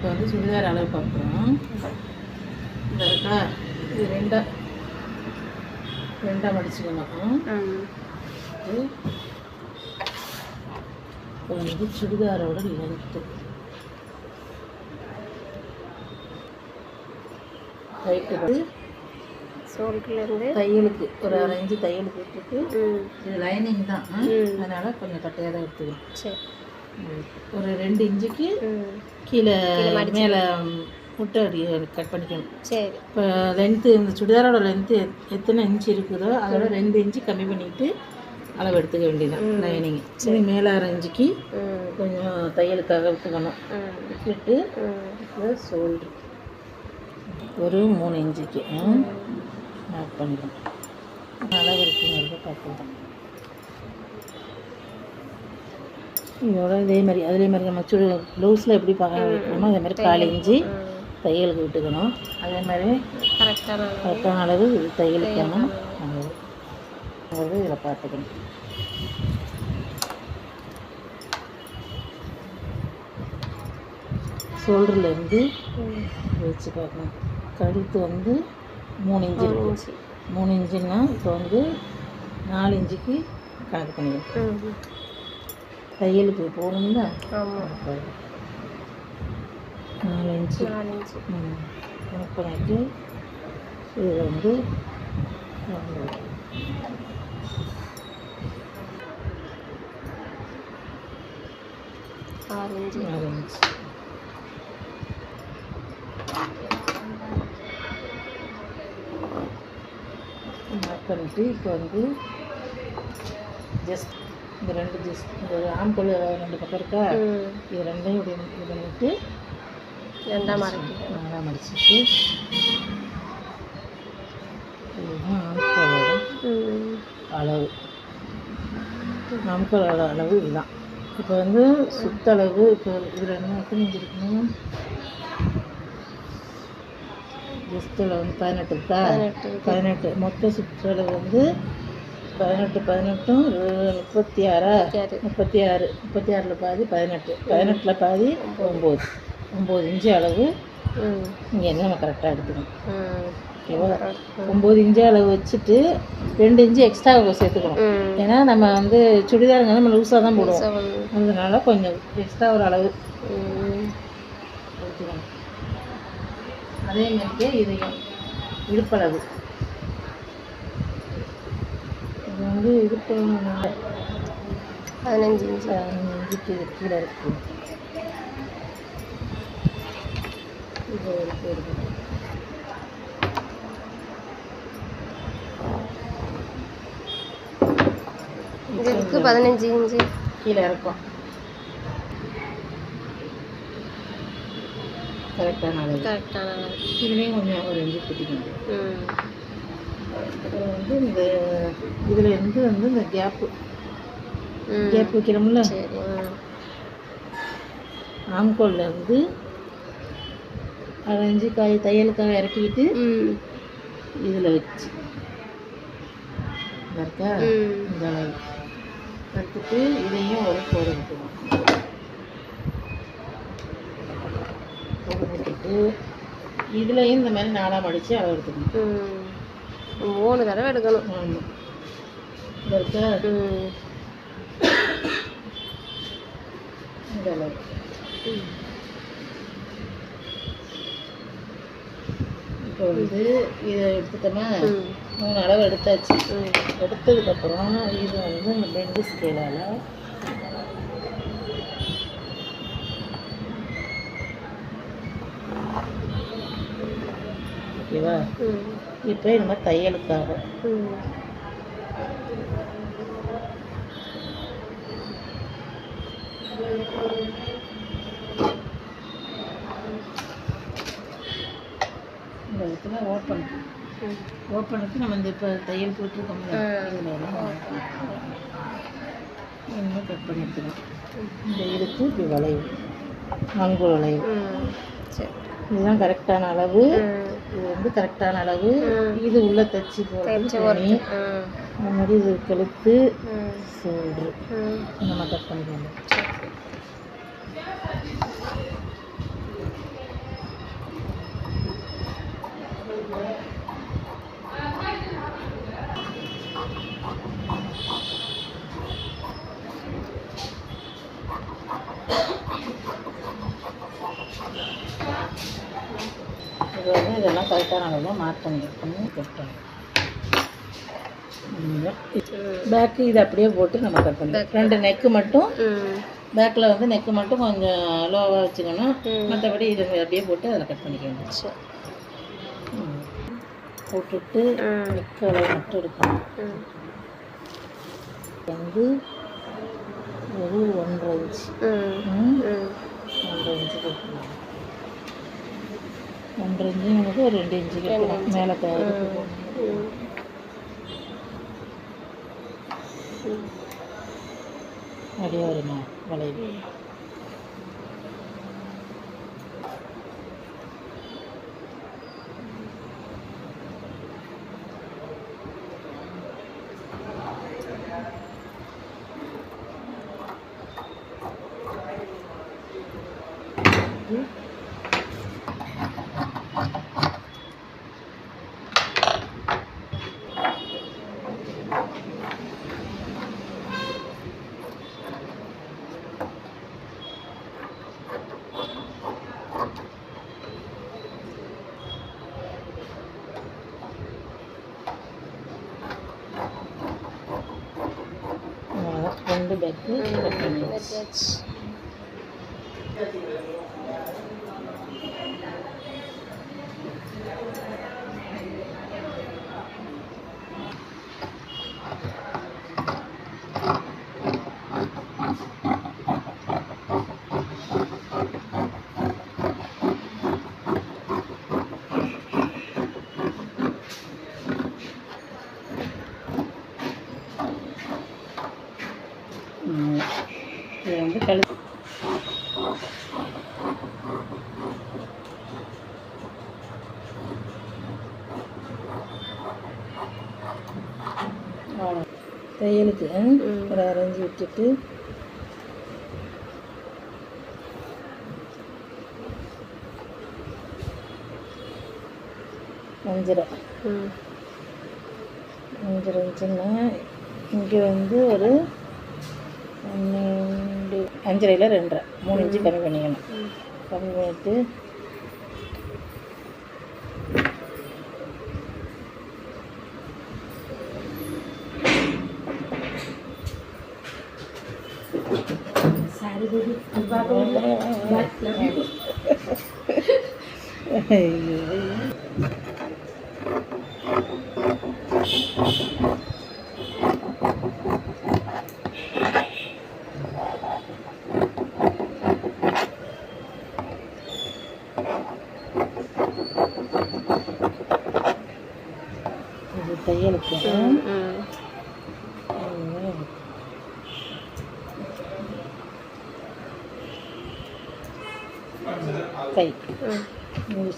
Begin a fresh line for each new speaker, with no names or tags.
இப்போ வந்து சுடிதார் அளவு பார்க்குறோம். இந்த இருக்கா? இது ரெண்டாக ரெண்டாக மடிச்சுக்கணும். இது சுடிதாரோட லென்த்து ரைட்டு தையலுக்கு ஒரு அரை இன்ச்சு தையலுக்கு விட்டுட்டு இது லைனிங் தான். அதனால கொஞ்சம் கட்டையாக தான் எடுத்துக்கணும்.
சரி.
ஒரு ரெண்டு இன்ச்சுக்கு கீழே. மேலே முட்டை அடி கட் பண்ணிக்கணும்.
சரி.
இப்போ லென்த்து இந்த சுடிதாரோட லென்த்து எத்தனை இன்ச் இருக்குதோ அதோட ரெண்டு இன்ச்சு கம்மி பண்ணிட்டு அளவு எடுத்துக்க வேண்டியதுதான்
ம்.
லைனிங் சரி. மேலே அரை இன்ச்சுக்கு கொஞ்சம் தையலுக்காக விட்டுக்கணும்.
ம்.
சோல்ட்ரு ஒரு மூணு இன்ச்சுக்கு. மார்க் பண்ணிக்கணும். அளவு இருக்குங்கிறத பார்த்துக்கலாம். இதோட இதே மாதிரி அதே மாதிரி நம்ம சுடி ப்ளவுஸில் எப்படி பார்க்க வைக்கணுமோ அதே மாதிரி கால் இன்ச்சு தையலுக்கு விட்டுக்கணும். அதே மாதிரி
கரெக்டான
கரெக்டான அளவு தையலுக்கான அளவு இதில் பார்த்துக்கணும் ஷோல்டர்லேருந்து வச்சு பார்க்கணும் கழுத்து வந்து மூணு இன்ச்சு இருக்கு. மூணு இன்ச்சுன்னா இப்போ வந்து நாலு இன்ச்சுக்கு கணக்கு பண்ணிக்கணும் தையலுக்கு போகணும்ல?
ஆமாம்
நாலு இன்ச்சு
நாலு இன்ச்சு
ம். கணக்கு பண்ணிட்டு இது வந்து.
ஆறு இன்ச்சு
நாலு இன்ச்சு பண்ணிட்டு இப்போ வந்து ஜஸ்ட் இந்த ரெண்டு ஜஸ்ட் இந்த ஆம்பல் ரெண்டு பக்கம் இருக்கா? இது ரெண்டையும் இப்படி இது பண்ணிட்டு
ரெண்டாம் மடக்கி
நாலாக மடிச்சிட்டு இதுதான் ஆம்கோலோட
ம்.
அளவு. ஆம்கோலோட அளவு இதுதான். இப்போ வந்து சுத்தளவு இப்போ இதில் என்ன இருக்குன்னு ஜஸ்ட்டில் வந்து பதினெட்டு இருக்கா?
பதினெட்டு
மொத்த சுற்றளவு வந்து பதினெட்டு பதினெட்டும் முப்பத்தி ஆறா முப்பத்தி ஆறு முப்பத்தி ஆறில் பாதி பதினெட்டு. பதினெட்டில் பாதி ஒம்பது. ஒம்பது இன்ச்சு அளவு. இங்கே என்ன நம்ம கரெக்டாக எடுத்துக்கணும். ஒம்பது இன்ச்சு அளவு வச்சுட்டு ரெண்டு இன்ச்சு எக்ஸ்ட்ரா சேர்த்துக்கணும். ஏன்னா நம்ம வந்து சுடிதாருங்க நம்ம லூஸாக தான் போடுவோம். அதனால கொஞ்சம் எக்ஸ்ட்ரா ஒரு அளவு. அதே மாதிரியே இதையும் இடுப்பளவு. இது வந்து இடுப்பளவு
பதினஞ்சு இன்ச்சு
பதினஞ்சு இன்ச்சுக்கு இது கீழே இருக்கு இது இருக்கு இருக்கு
இதுக்கு பதினஞ்சு இன்ச்சு
கீழே இருக்கும் கரெக்டான அளவு
கரெக்டான அளவு
இதுலேயும் கொஞ்சம் ஒரு இன்ச்சு குட்டிக்கணும்
ம்
அப்புறம் வந்து இந்த இதில் இருந்து வந்து இந்த கேப்பு கேப் வைக்கிறோம்ல ஆம்கோல்ல இருந்து அரைஞ்சு காய் தையலுக்காக இறக்கிட்டு
ம்.
இதில் வச்சு. இருக்கா? இந்த அளவு. எடுத்துட்டு இதையும் ஒரு கோடு விட்டுட்டு இதுலேயும் இந்த மாதிரி நாலாக மடித்து அளவு எடுத்துக்கணும்.
மூணு தடவை எடுக்கணும்.
இப்போ வந்து இதை எடுத்துட்டோமா மூணு அளவு எடுத்தாச்சு எடுத்ததுக்கப்புறம் இது வந்து இந்த பெண்டு ஸ்கேலால் ஓகேவா? இப்போ நம்ம தையலுக்காக. இந்த இடத்துல ஓப்பன். ஓப்பனுக்கு நம்ம இந்த இப்போ தையல் போட்டிருக்கோம்ல எல்லாம் இன்னும் கட் பண்ணி எடுத்துக்கலாம். இந்த இதுக்கு இப்படி வளைவு மங்குள் வளைவு.
சரி.
இதுதான் கரெக்டான அளவு. இது வந்து கரெக்டான அளவு. இது உள்ள தச்சு
போட்டு
இந்த மாதிரி இது கழுத்து
சோடு.
நம்ம கட் பண்ணிக்கலாம் Thank இதெல்லாம் கரெக்டான அளவில் மார்க் பண்ணி பேக்கு இது அப்படியே போட்டு நம்ம கட் பண்ணி ரெண்டு நெக்கு மட்டும். பேக்கில் வந்து நெக்கு மட்டும் கொஞ்சம் லோவாக வச்சுக்கணும். மற்றபடி இது அப்படியே போட்டு அதில் கட் பண்ணிக்க வேண்டியது. போட்டுட்டு நெக்கு அளவு மட்டும் எடுக்கணும். வந்து ஒரு ஒன்றரை இன்ச்சு ஒன்றரை இன்ச்சு போட்டுக்கலாம். ஒன்றரை இன்ச்சு நமக்கு ஒரு ரெண்டு இன்ச்சு கட்டலாம் மேலே.
ம்.
அப்படியே வருமா? வளைவு அவ்வளோதான் ரெண்டு பேக்கு கட் பண்ணியாச்சு
வெட்டியாச்சு
ம். இது வந்து கழு அவ்வளோ. தையலுக்கு. ஒரு அரைஞ்சி விட்டுட்டு அஞ்சரை அஞ்சரை இன்ச்சுன்னா இங்கே வந்து ஒரு பன்னெண்டு அஞ்சரையில் ரெண்டரை. மூணு இன்ச்சு கம்மி பண்ணிக்கணும். கம்மி பண்ணிட்டு ஐயோ. இது தையலுக்கு
嗯。
没